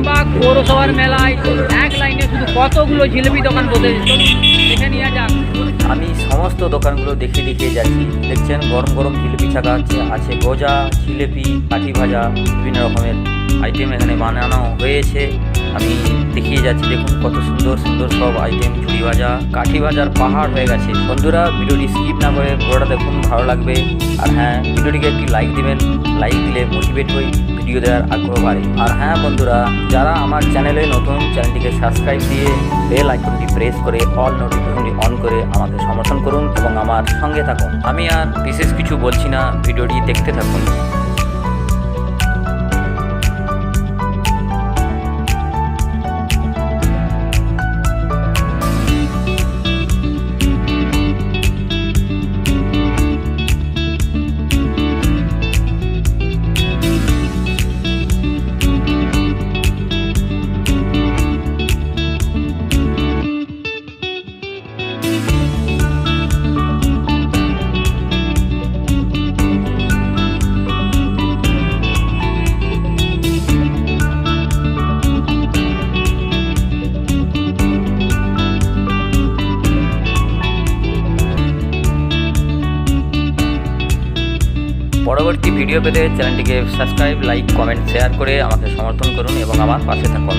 আরামবাগ পৌরসভার মেলায় এক লাইনে শুধু কতগুলো জিলিপি দোকান চলুন দেখে যাক। আমি সমস্ত দোকানগুলো দেখে দেখিয়ে যাচ্ছি। দেখছেন, গরম গরম জিলিপি ছাকা আছে। গজা, জিলেপি, কাঠি ভাজা, বিভিন্ন রকমের আইটেম এখানে বানানো হয়েছে। আমি দেখিয়ে যাচ্ছি, দেখুন কত সুন্দর সুন্দর সব আইটেম ঝুড়ি ভাজা, কাঠি ভাজার পাহাড় হয়ে গেছে। বন্ধুরা, ভিডিওটি স্কিপ না করে পুরোটা দেখুন, ভালো লাগবে। আর হ্যাঁ ভিডিওটিকে একটি লাইক দিবেন। লাইক দিলে মোটিভেট হই। ভিডিও দেওয়ার আগ্রহ বাড়ে। আর হ্যাঁ বন্ধুরা, যারা আমার চ্যানেলে নতুন, চ্যানেলটিকে সাবস্ক্রাইব দিয়ে বেল আইকনটি প্রেস করে অল নোটিফিকেশনটি অন করে আমাকে সমর্থন করুন এবং আমার সঙ্গে থাকুন। আমি আর বিশেষ কিছু বলছি না, ভিডিওটি দেখতে থাকুন। পরবর্তী ভিডিও পেতে চ্যানেলটিকে সাবস্ক্রাইব লাইক কমেন্ট শেয়ার করে আমাকে সমর্থন করুন এবং আমার পাশে থাকুন।